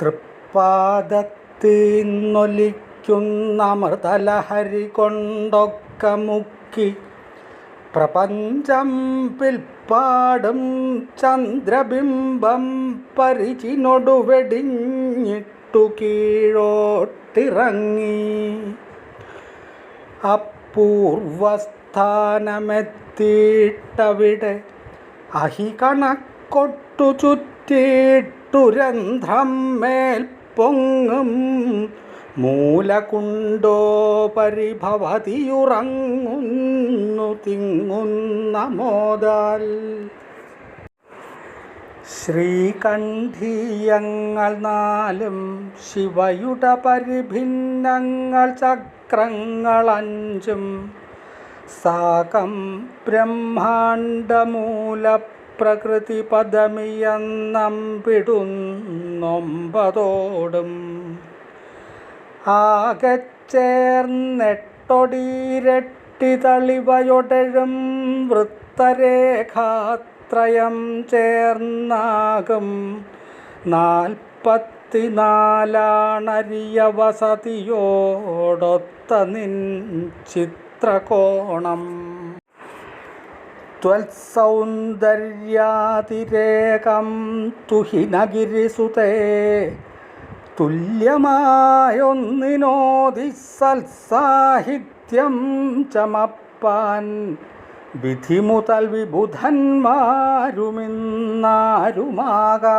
തൃപ്പാദത്തീന്നൊലിക്കുന്ന മൃതലഹരി കൊണ്ടൊക്കെ മുക്കി പ്രപഞ്ചം പിൽപ്പാടും ചന്ദ്രബിംബം പരിചിനൊടുവെടിഞ്ഞിട്ടു കീഴോട്ടിറങ്ങി. അപൂർവസ്ഥാനമെത്തിയിട്ടവിടെ അഹികണക്കൊട്ടു ചുറ്റിയിട്ടു രന്ധ്രം മേൽ പൊങ്ങും. മൂലകുണ്ടോ പരിഭവതിയുറങ്ങുന്നു തിങ്ങുന്ന മോദാൽ ശ്രീകണ്ഠീയങ്ങൾ നാലും ശിവയുടെ പരിഭിന്നങ്ങൾ ചക്രങ്ങളഞ്ചും. സാകം ബ്രഹ്മാണ്ടമൂലപ്രകൃതി പദമിയെന്നമ്പിടുന്നൊമ്പതോടും ആകച്ചേർന്നെട്ടൊടീരട്ടി തളിവയൊടഴും വൃത്തരേഖാത്രയം ചേർന്നാകും. നാൽപ്പത്തിനാലാണരിയ വസതിയോടൊത്ത നിൻ ചിത്രകോണം. ത്വത്സൗന്ദര്യാതിരേകം തുഹിനഗിരിസുതേ തുല്യമായൊന്നിനോതി സൽസാഹിത്യം ചമപ്പാൻ വിധി മുതൽ വിബുധന്മാരുമിന്നാരുമാകാ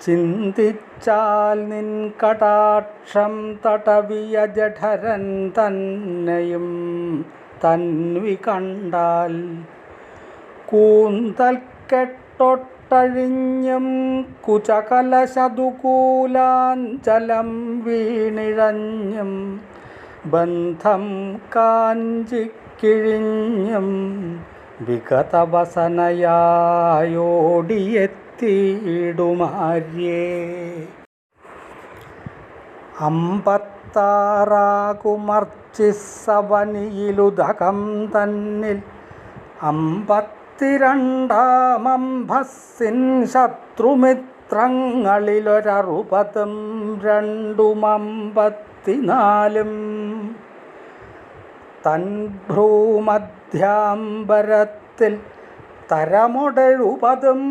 ചിന്തിച്ചാൽ നിൻ കടാക്ഷം തടവിയ ജഠരൻ തന്നെയും തന്വി കണ്ടാൽ കൂന്തൽ കെട്ടൊട്ടഴിഞ്ഞും കുചകലശതുകൂലാഞ്ചലം വീണിഴഞ്ഞും ബന്ധം കാഞ്ചിക്കിഴിഞ്ഞും വിഗതവസനയായോടിയെത്തിയിടുമാര്യേ അമ്പത്താറാകുമർച്ചിസവനിയിലുതകം തന്നിൽ അമ്പത്തിരണ്ടാമംഭസ്സിൻ ശത്രുമിത്രങ്ങളിലൊരറുപതും രണ്ടുമമ്പത്തിനാലും. തൻഭ്രൂമധ്യാംബരത്തിൽ തൻ ഭ്രൂമധ്യാംബരത്തിൽ തരമൊടെഴുപതും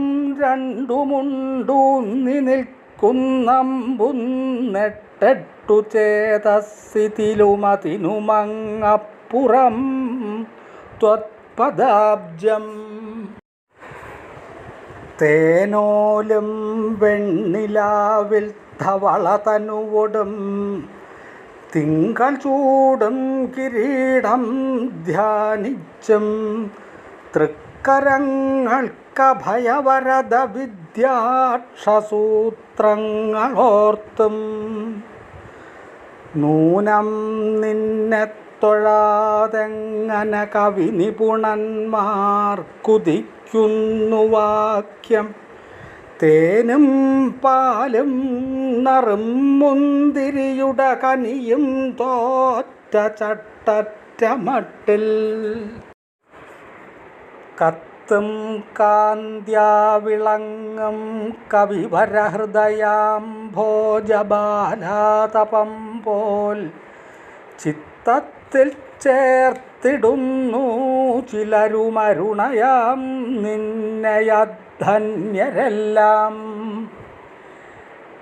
രണ്ടുമുണ്ടൂന്നി നിൽക്കുന്നമ്പുന്നെട്ടെട്ടു ചേതസ്സിതിലുമതിനുമങ്ങപ്പുറം ത്വത്പദാബ്ജം. തേനോലും വെണ്ണിലാവിൽ ധവളതനുവൊടും തിങ്കൾ ചൂടും കിരീടം ധ്യാനിച്ചും തൃക്കരങ്ങൾക്കഭയവരത വിദ്യാക്ഷസൂത്രങ്ങളോർത്തും നൂനം നിന്നെ തൊഴാതെങ്ങനെ കവി നിപുണന്മാർക്കുദിക്കുന്നു വാക്യം. തേനും പാലും നറും മുന്തിരിയുടെ കനിയും തോറ്റ ചട്ടറ്റ മട്ടിൽ. കത്തും കാന്ത്യാവിളങ്ങും കവിവരഹൃദയാം ഭോജബാലാതപം പോൽ ചിത്തത്തിൽ ചേർത്തിടുന്നു ചിലരുമരുണയാം നിന്നയധന്യരെല്ലാം.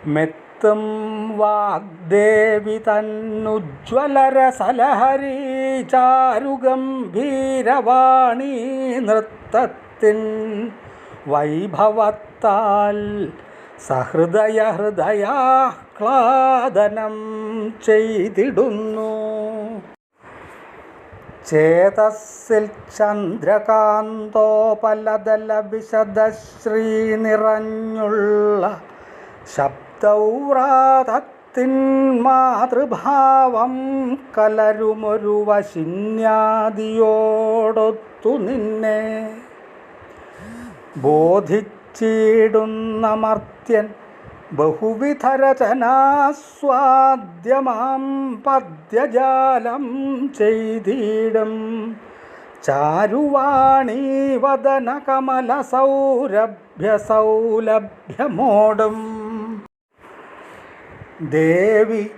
മെത്തും വാഗ്ദേവി തന്നുജ്വലരസലഹരി ചാരുഗംഭീരവാണി നൃത്തത്തിൻ വൈഭവത്താൽ സഹൃദയ ഹൃദയാഹ്ലാദനം ചെയ്തിടുന്നു. ചേതസ്സിൽ ചന്ദ്രകാന്തോപലതല വിശദശ്രീ നിറഞ്ഞുള്ള ശബ്ദൗറാതത്തിൻ മാതൃഭാവം കലരുമൊരു വശിന്യാദിയോടൊത്തു നിന്നെ. ബോധിച്ചിടുന്ന മർത്യൻ ബഹുവിധരചനാസ്വാദ്യമാം പദ്യജാലം ചെയ്തിടും. ചാരുവാണീ വദന കമല സൗരഭ്യ സൗലഭ്യമോടും ദേവി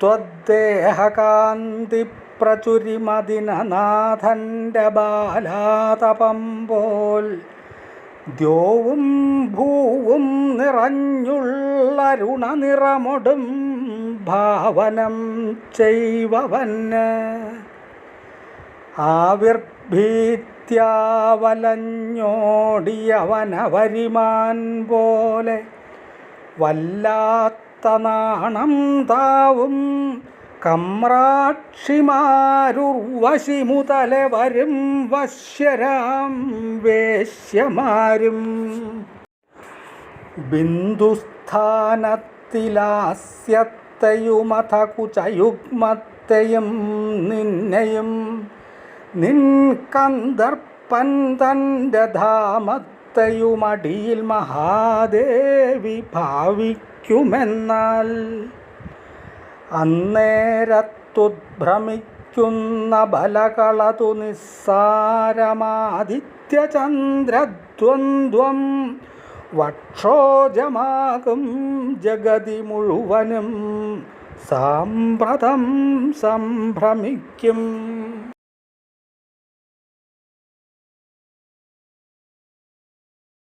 ത്വദ്ദേഹകാന്തി പ്രചുരിമദിനനാഥന്റെ ബാലാതപം പോൽ ദ്യോവും ഭൂവും നിറഞ്ഞുള്ളരുണ നിറമൊടും ഭാവനം ചെയ്വവന്. ആവിർഭീത്യാവലഞ്ഞോടിയവനവരിമാൻ പോലെ വല്ലാത്ത നാണം താവും കമ്രാക്ഷിമാരുർവശി മുതല വരും വശ്യരാം വേശ്യമാരും ബിന്ദുസ്ഥാനത്തിലാസ്യത്തെയുമഥ കുചയുഗ്മത്തെയും നിന്നെയും നിൻ കന്ദർപ്പൻ തന്റെ ധാമത്തെയുമടിയിൽ മഹാദേവി ഭാവിക്കുമെന്നാൽ അന്നേരത്തുദ്ഭ്രമിക്കുന്ന ബലകളതു നിസ്സാരമാദിത്യചന്ദ്രദ്വന്ദ്വം വക്ഷോജമാകും ജഗതി മുഴുവനും സാമ്പ്രതം സംഭ്രമിക്കും.